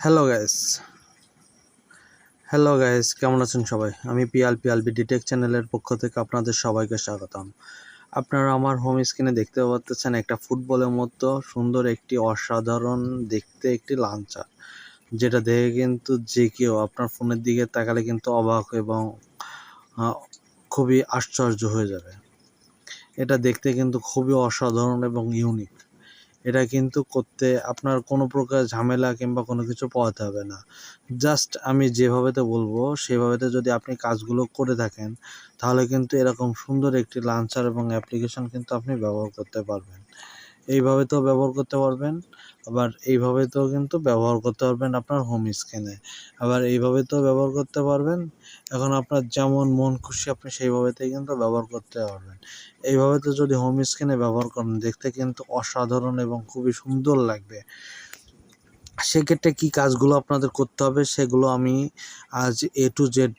Hello guys hello guys কেমন আছেন সবাই? আমি পিয়াল পিয়াল বি ডিটেক চ্যানেলের পক্ষ থেকে আপনাদের সবাইকে স্বাগতম। আপনারা আমার হোম স্ক্রিনে দেখতে পাচ্ছেন একটা ফুটবলের মতো সুন্দর একটি অসাধারণ দেখতে একটি লাঞ্চার। যেটা দেখে কিন্তু যে কেউ আপনার ফোনের দিকে তাকালে কিন্তু অবাক এবং খুবই আশ্চর্য হয়ে যাবে। এটা দেখতে কিন্তু খুবই অসাধারণ এবং ইউনিক এটা কিন্তু করতে আপনার কোনো প্রকার ঝামেলা কিংবা কোনো কিছু পোহাতে হবে না। জাস্ট আমি যেভাবেতে বলব, সেভাবেতে যদি আপনি কাজগুলো করে থাকেন, তাহলে কিন্তু এরকম সুন্দর একটি লাঞ্চার এবং অ্যাপ্লিকেশন কিন্তু আপনি ব্যবহার করতে পারবেন। এইভাবে তো ব্যবহার করতে পারবেন, আবার এইভাবে তো কিন্তু ব্যবহার করতে পারবেন আপনার হোম স্ক্রিনে আবার এইভাবে তো ব্যবহার করতে পারবেন, এখন আপনার যেমন মন খুশি আপনি সেইভাবেতেই কিন্তু ব্যবহার করতে পারবেন। এইভাবে তো যদি হোম স্ক্রিনে ব্যবহার করেন, দেখতে কিন্তু অসাধারণ এবং খুবই সুন্দর লাগবে। সেক্ষেত্রে কী কাজগুলো আপনাদের করতে হবে সেগুলো আমি আজ এ টু জেড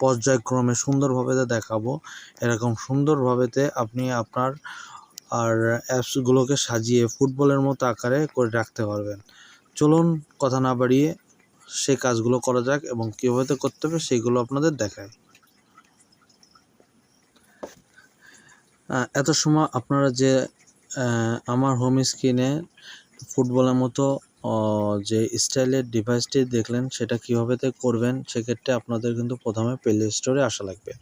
পর্যায়ক্রমে সুন্দরভাবে দেখাবো। এরকম সুন্দরভাবেতে আপনি আপনার আর অ্যাপসগুলোকে সাজিয়ে ফুটবলের মতো আকারে করে রাখতে পারবেন। চলুন কথা না বাড়িয়ে সেই কাজগুলো করা যাক এবং কীভাবে করতে হবে সেইগুলো আপনাদের দেখায় এত সময় আপনারা যে আমার হোম স্ক্রিনে ফুটবলের মতো যে স্টাইলের ডিভাইসটি দেখলেন সেটা কীভাবে করবেন সেক্ষেত্রে আপনাদের কিন্তু প্রথমে প্লে স্টোরে আসা লাগবে।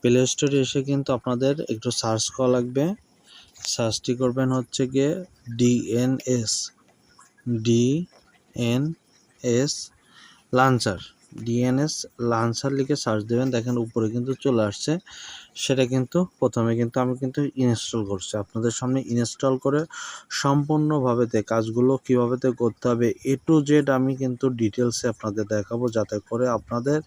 প্লে স্টোরে এসে কিন্তু আপনাদের একটু সার্চ করা লাগবে। সার্চটি করবেন হচ্ছে গিয়ে DNS DNS launcher DNS launcher লিখে সার্চ দেবেন, দেখেন উপরে কিন্তু চলে আসছে। সেটা কিন্তু প্রথমে কিন্তু আমি কিন্তু ইনস্টল করছি। আপনাদের সামনে ইনস্টল করে সম্পূর্ণভাবে কাজগুলো কীভাবে করতে হবে এ টু জেড আমি কিন্তু ডিটেলসে আপনাদের দেখাবো, যাতে করে আপনাদের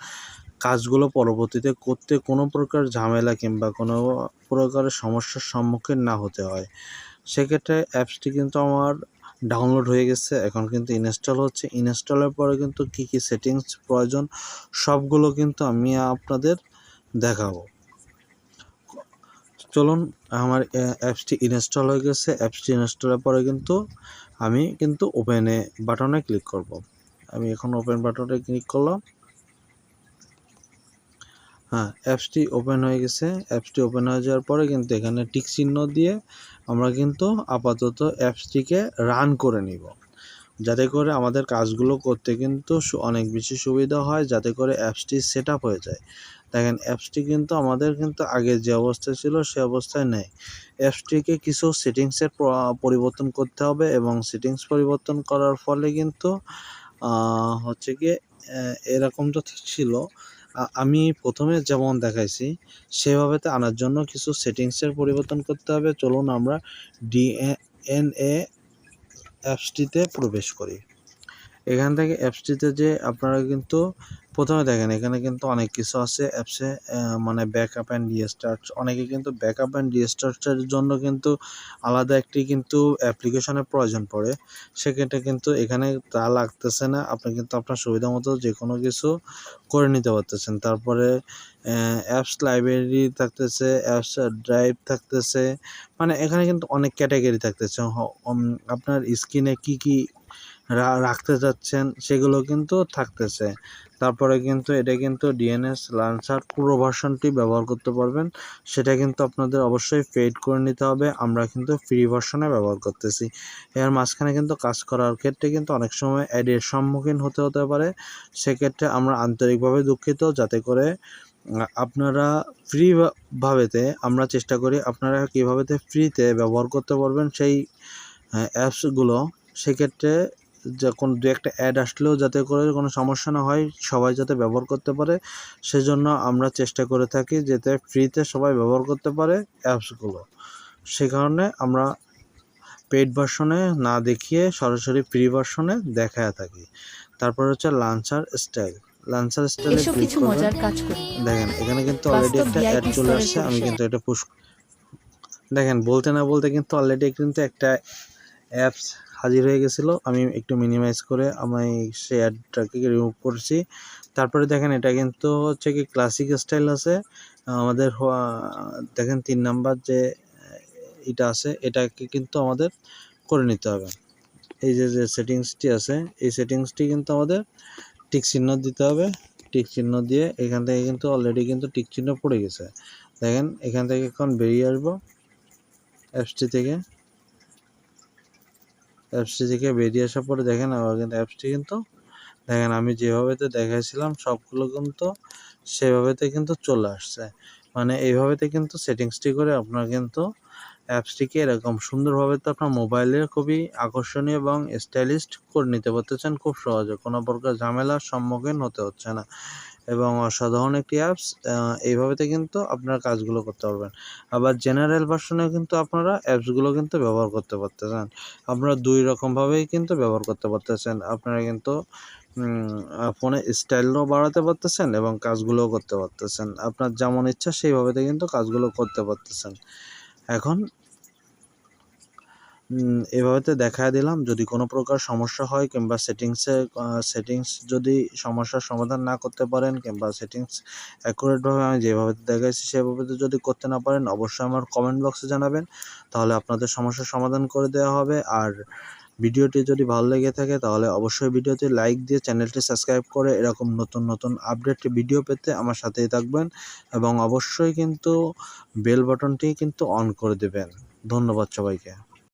কাজগুলো পরবর্তীতে করতে কোনো প্রকার ঝামেলা কিংবা কোনো প্রকারের সমস্যার সম্মুখীন না হতে হয়। সেক্ষেত্রে অ্যাপসটি কিন্তু আমার ডাউনলোড হয়ে গেছে, এখন কিন্তু ইনস্টল হচ্ছে। ইনস্টলের পরে কিন্তু কী কী সেটিংস প্রয়োজন, সবগুলো কিন্তু আমি আপনাদের দেখাবো। চলুন, আমার অ্যাপসটি ইনস্টল হয়ে গেছে। অ্যাপসটি ইনস্টলের পরে কিন্তু আমি কিন্তু ওপেনে বাটনে ক্লিক করব। আমি এখন ওপেন বাটনে ক্লিক করলাম। হ্যাঁ অ্যাপসটি ওপেন হয়ে গেছে। অ্যাপসটি ওপেন হয়ে যাওয়ার পরে কিন্তু এখানে টিক চিহ্ন দিয়ে আমরা কিন্তু আপাতত অ্যাপসটিকে রান করে নিব। যাতে করে আমাদের কাজগুলো করতে কিন্তু অনেক বেশি সুবিধা হয় যাতে করে অ্যাপসটি সেট হয়ে যায়। দেখেন অ্যাপসটি কিন্তু আমাদের কিন্তু আগে যে অবস্থায় ছিল সে অবস্থায় নেই। অ্যাপসটিকে কিছু সেটিংসের পরিবর্তন করতে হবে এবং সেটিংস পরিবর্তন করার ফলে কিন্তু হচ্ছে আহ, এরকম তো ছিল। আমি প্রথমে যেমন দেখাইছি সেভাবে আনার জন্য কিছু সেটিংসের পরিবর্তন করতে হবে। চলুন আমরা ডিএনএ অ্যাপসটিতে প্রবেশ করি। এখান থেকে অ্যাপসটিতে যে আপনারা কিন্তু প্রথমে দেখেন, এখানে কিন্তু অনেক কিছু আছে অ্যাপসে মানে ব্যাকআপ অ্যান্ড রিস্টার্ট অনেকে কিন্তু ব্যাকআপ অ্যান্ড রিস্টার্টের জন্য কিন্তু আলাদা একটি কিন্তু অ্যাপ্লিকেশনের প্রয়োজন পড়ে। সেক্ষেত্রে কিন্তু এখানে তা লাগতেছে না, আপনি কিন্তু আপনার সুবিধা মতো যে কোনো কিছু করে নিতে পারতেছেন। তারপরে অ্যাপস লাইব্রেরি থাকতেছে অ্যাপস ড্রাইভ থাকতেছে মানে এখানে কিন্তু অনেক ক্যাটাগরি থাকতেছে। আপনার স্ক্রিনে কি কি রাখতে চাচ্ছেন, সেগুলো কিন্তু থাকতেছে। তারপরে কিন্তু এটা কিন্তু ডিএনএস লাঞ্চার পুরো ভার্সনটি ব্যবহার করতে পারবেন। সেটা কিন্তু আপনাদের অবশ্যই পেইড করে নিতে হবে। আমরা কিন্তু ফ্রি ভার্সনে ব্যবহার করতেছি। এর মাঝখানে কিন্তু কাজ করার ক্ষেত্রে কিন্তু অনেক সময় অ্যাডের সম্মুখীন হতে হতে পারে। সেক্ষেত্রে আমরা আন্তরিকভাবে দুঃখিত যাতে করে আপনারা ফ্রি ভাবেতে আমরা চেষ্টা করি আপনারা কীভাবেতে ফ্রিতে ব্যবহার করতে পারবেন সেই অ্যাপসগুলো সেক্ষেত্রে যখন দু একটা অ্যাড আসলেও যাতে করে কোনো সমস্যা না হয় সবাই যাতে ব্যবহার করতে পারে সেজন্য আমরা চেষ্টা করে থাকি যাতে ফ্রিতে সবাই ব্যবহার করতে পারে অ্যাপসগুলো সে কারণে আমরা পেড ভার্সনে না দেখিয়ে সরাসরি ফ্রি ভার্সনে দেখায় থাকি। তারপর হচ্ছে লাঞ্চার স্টাইল লাঞ্চার স্টাইলে এসব ক্লিক কিছু করবেন মজার কাজ করি। দেখেন এখানে কিন্তু অলরেডি একটা অ্যাড চলে আসছে আমি কিন্তু এটা পুশ দেখেন বলতে না বলতে কিন্তু অলরেডি কিন্তু একটা অ্যাপস হাজির হয়ে গেছিল। আমি একটু মিনিমাইজ করে আমি সেই অ্যাডটাকে রিমুভ করছি। তারপরে দেখেন, এটা কিন্তু হচ্ছে কি ক্লাসিক স্টাইল আছে। আমাদের দেখেন তিন নাম্বার যে, এটা আছে, এটাকে কিন্তু আমাদের করে নিতে হবে। এই যে যে সেটিংসটি আছে, এই সেটিংসটি কিন্তু আমাদের টিক চিহ্ন দিতে হবে। টিক চিহ্ন দিয়ে এখান থেকে কিন্তু অলরেডি কিন্তু টিক চিহ্ন পড়ে গেছে। দেখেন, এখান থেকে এখন বেরিয়ে আসব। অ্যাপসটি থেকে। অ্যাপসটি থেকে বেরিয়ে আসার পরে দেখেন আবার কিন্তু অ্যাপসটি কিন্তু, দেখেন আমি যেভাবেতে দেখাইছিলাম সবগুলো কিন্তু সেভাবেতে কিন্তু চলে আসছে। মানে এইভাবেতে কিন্তু সেটিংসটি করে আপনার কিন্তু অ্যাপসটিকে এরকম সুন্দরভাবে তো আপনার মোবাইলে খুবই আকর্ষণীয় এবং স্টাইলিশ করে নিতে পারতেছেন খুব সহজে। কোনো প্রকার ঝামেলার সম্মুখীন হতে হচ্ছে না। এবং অসাধারণ একটি অ্যাপস এইভাবেতে কিন্তু আপনার কাজগুলো করতে পারবেন। আবার জেনারেল ভার্সনে কিন্তু আপনারা অ্যাপসগুলো কিন্তু ব্যবহার করতে পারতেছেন। আপনারা দুই রকমভাবেই কিন্তু ব্যবহার করতে পারতেছেন। আপনারা কিন্তু ফোনে স্টাইলও বাড়াতে পারতেছেন এবং কাজগুলোও করতে পারতেছেন। আপনার যেমন ইচ্ছা সেইভাবেতে কিন্তু কাজগুলো করতে পারতেছেন। এখন এভাবেতে দেখায় দিলাম। যদি কোনো প্রকার সমস্যা হয় কিংবা সেটিংসে সেটিংস যদি সমস্যার সমাধান না করতে পারেন কিংবা সেটিংস অ্যাকুরেটভাবে আমি যেভাবে দেখাইছি সেভাবে যদি করতে না পারেন, অবশ্যই আমার কমেন্ট বক্সে জানাবেন। তাহলে আপনাদের সমস্যার সমাধান করে দেওয়া হবে। আর ভিডিওটি যদি ভালো লেগে থাকে, তাহলে অবশ্যই ভিডিওতে লাইক দিয়ে চ্যানেলটি সাবস্ক্রাইব করে এরকম নতুন নতুন আপডেট ভিডিও পেতে আমার সাথেই থাকবেন এবং অবশ্যই কিন্তু বেল বাটনটি কিন্তু অন করে দেবেন। ধন্যবাদ সবাইকে।